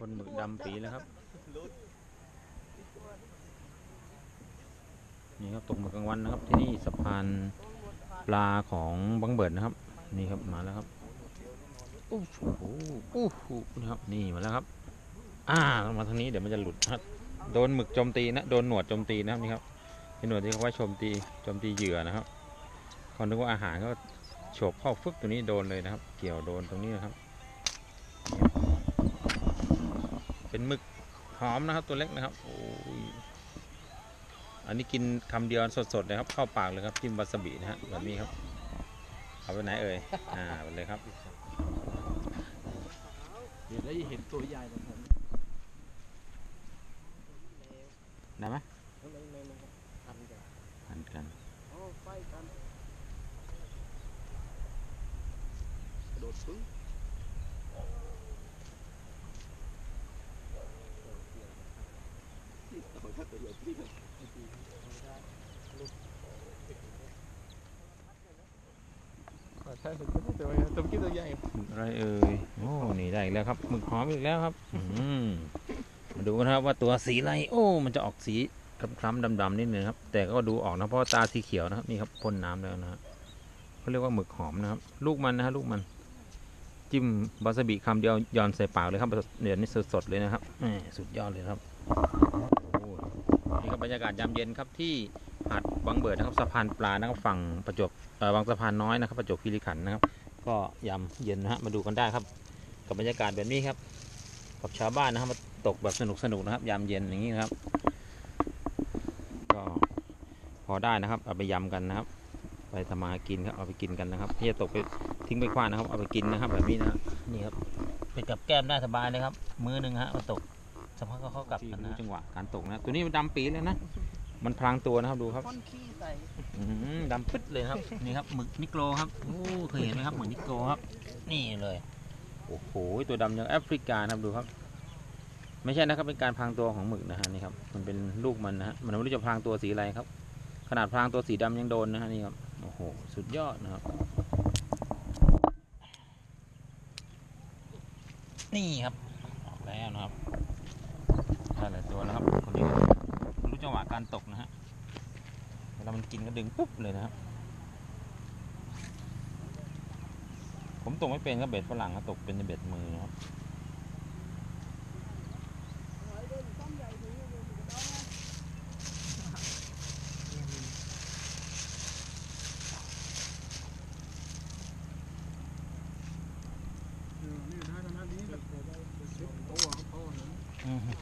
คนหมึกดำปีแล้วครับ นี่ครับตกหมึกกลางวันนะครับ ที่นี่สะพานปลาของบังเบิดนะครับ นี่ครับมาแล้วครับโอ้โหโอ้โหนี่ครับ นี่มาแล้วครับ อ่าต้องมาทางนี้เดี๋ยวมันจะหลุดนะครับโดนหมึกโจมตีนะโดนหนวดโจมตีนะครับนี่ครับเป็นหนวดที่เขาไว้โจมตีโจมตีเหยื่อนะครับเขานึกว่าอาหารก็โฉบเข้าฟึกตัวนี้โดนเลยนะครับ เกี่ยวโดนตรงนี้นะครับ เป็นหมึกหอมนะครับตัวเล็กนะครับโอ้ยอันนี้กินคำเดียวสดๆเลยครับเข้าปากเลยครับจิ้มวาซาบินะฮะแบบนี้ครับเอาไปไหนเอ่ยอ่าไปเลยครับเดี๋ยวได้เห็นตัวใหญ่ของผมได้ไหมไม่ไม่ไม่ไม่ทันจ้ะหันกันอ๋อไฟกันกระโดดปึ้งเอาถ้า ตัวใหญ่พี่กันใช่ผมก็ได้แต่ว่าตัวกี้ตัวใหญ่อะไรเอ่ยโอ้นี่ได้อีกแล้วครับหมึกหอมอีกแล้วครับ อืมมาดูนะครับว่าตัวสีอะไรโอ้ มันจะออกสีคล้ำๆดำๆนิดนึงครับ แต่ก็ดูออกนะเพราะตาสีเขียวนะครับนี่ครับพ่นน้ำแล้วนะฮะเขาเรียกว่าหมึกหอมนะครับ ลูกมันนะฮะลูกมันจิ้มวาซาบิคำเดียวย่อนใส่ปากเลยครับเดี๋ยวนี้สดๆเลยนะครับสุดยอดเลยครับ นี่ครับบรรยากาศยามเย็นครับที่หาดบางเบิดนะครับสะพานปลานะครับฝั่งประจวบเอ่อบางสะพานน้อยนะครับ ประจวบคีรีขันธ์นะครับ ก็ยามเย็นนะฮะมาดูกันได้ครับ กับบรรยากาศแบบนี้ครับ กับชาวบ้านนะครับมาตกแบบสนุกสนุกนะครับ ยามเย็นอย่างนี้นะครับก็พอได้นะครับ เอาไปยำกันนะครับ ไปทำมากินครับเอาไปกินกันนะครับที่จะตกไปทิ้งไปขว้านนะครับ เอาไปกินนะครับ แบบนี้นะฮะนี่ครับไปกับแก้มได้สบายเลยครับ มือหนึ่งฮะมาตก สักพักก็เข้ากลับกันนะจังหวะการตกนะ ตัวนี้มันดำปีเลยนะ มันพลางตัวนะครับดูครับค่อนขี้ใส่อื้อหือดำปึ๊ดเลยครับ นี่ครับหมึกนิโกรครับโอ้เคยเห็นไหมครับหมึกนิโกรครับ นี่เลย โอ้โหตัวดำอย่างแอฟริกานะครับดูครับ ไม่ใช่นะครับเป็นการพรางตัวของหมึกนะฮะนี่ครับมันเป็นลูกมันนะฮะมันไม่รู้จะพรางตัวสีอะไรครับ ขนาดพรางตัวสีดำยังโดนนะฮะนี่ครับโอ้โหสุดยอดนะครับ นี่ครับออกแล้วนะครับ ได้หลายตัวแล้วครับคนนี้รู้จังหวะการตกนะฮะเวลามันกินก็ดึงปุ๊บเลยนะครับ ผมตกไม่เป็นก็เบ็ดฝรั่งก็ตกเป็นเบ็ดมือนะครับ นี่ได้ขนาดนี้แบบสิบตัวเขาเห็น อือฮึ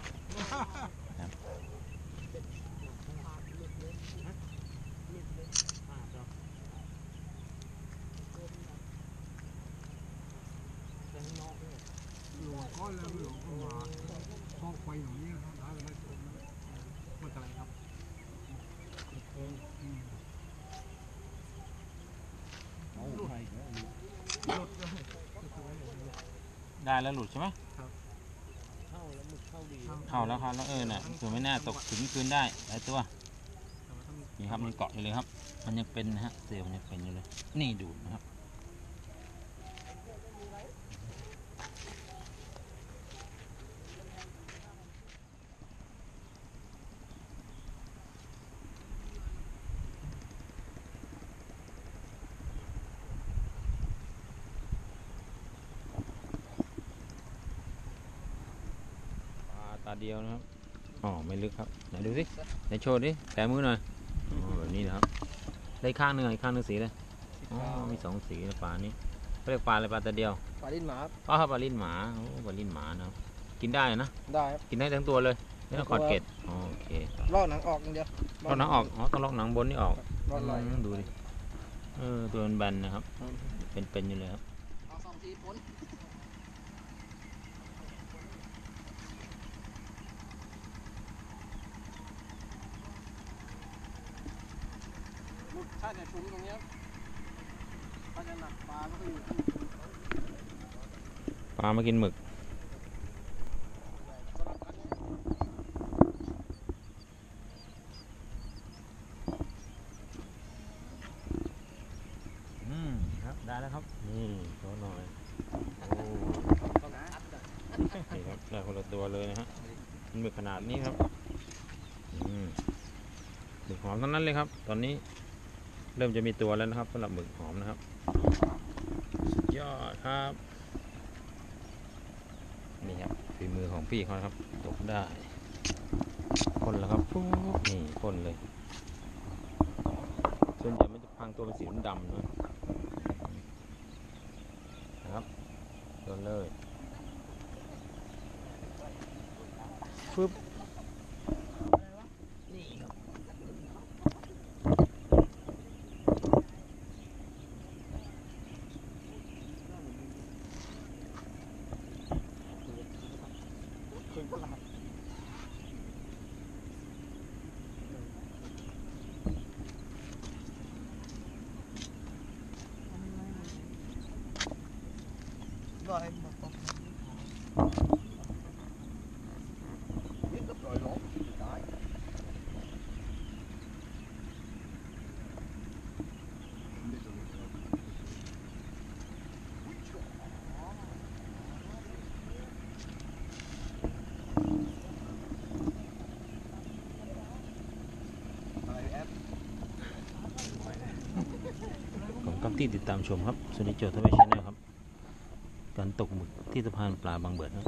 อยู่ก้อนแล้วหลวงมาห้องไฟอย่างนี้ครับได้ได้ตัวมันอะไรครับเอาไฟ ได้แล้วหลุดใช่ไหมเข้าแล้วมึกเข้าดีเข้าแล้วครับแล้วเออน่ะตัวไม่น่าตกถึงคืนได้หลายตัวนี่ครับมันเกาะอยู่เลยครับ มันยังเป็นนะฮะเซลล์มันยังเป็นอยู่เลย นี่ดูดนะครับ ปลาตาเดียวนะครับอ๋อไม่ลึกครับไหนดูสิไหนโชว์ดิแปะมือหน่อยอ๋อแบบนี้นะครับ ได้ข้างหนึ่งอะอีกข้างหนึ่งสีเลยอ๋อมีสองสีนะปลานี้เขาเรียกปลาอะไรปลาตาเดียวปลาลิ้นหมาอ๋อปลาลิ้นหมาโอ้ปลาลิ้นหมานะครับกินได้นะได้ครับกินได้ทั้งตัวเลยไม่ต้องขอดเกล็ดอ๋อโอเคลอกหนังออกอย่างเดียวลอกหนังออกอ๋อต้องลอกหนังบนนี่ออกลอกไหลอืมดูดิเออตัวมันแบนนะครับ เป็นๆอยู่เลยครับเอาสองทีพ้น ถ้าจะชุ้มตรงนี้ถ้าจะหนักปลาก็ไปอยู่ที่ปลามากินหมึก อืมครับ ได้แล้วครับ นี่โชว์หน่อย โอ้ต้องอัดอะนี่ครับ ได้คนละตัวเลยนะฮะหมึกขนาดนี้ครับ อืมหมึกหอมทั้งนั้นเลยครับ ตอนนี้ เริ่มจะมีตัวแล้วนะครับสำหรับหมึกหอมนะครับสุดยอดครับ นี่ครับฝีมือของพี่เขาครับตกได้พ่นแล้วครับปุ๊บนี่พ่นเลย ส่วนใหญ่มันจะพังตัวเป็นสีดำนะนะครับโดนเลยฟึบ ผมกับที่ติดตามชมครับสุนิจโจทวีชแนลครับการ ตกหมึกที่สะพานปลาบางเบิดนะ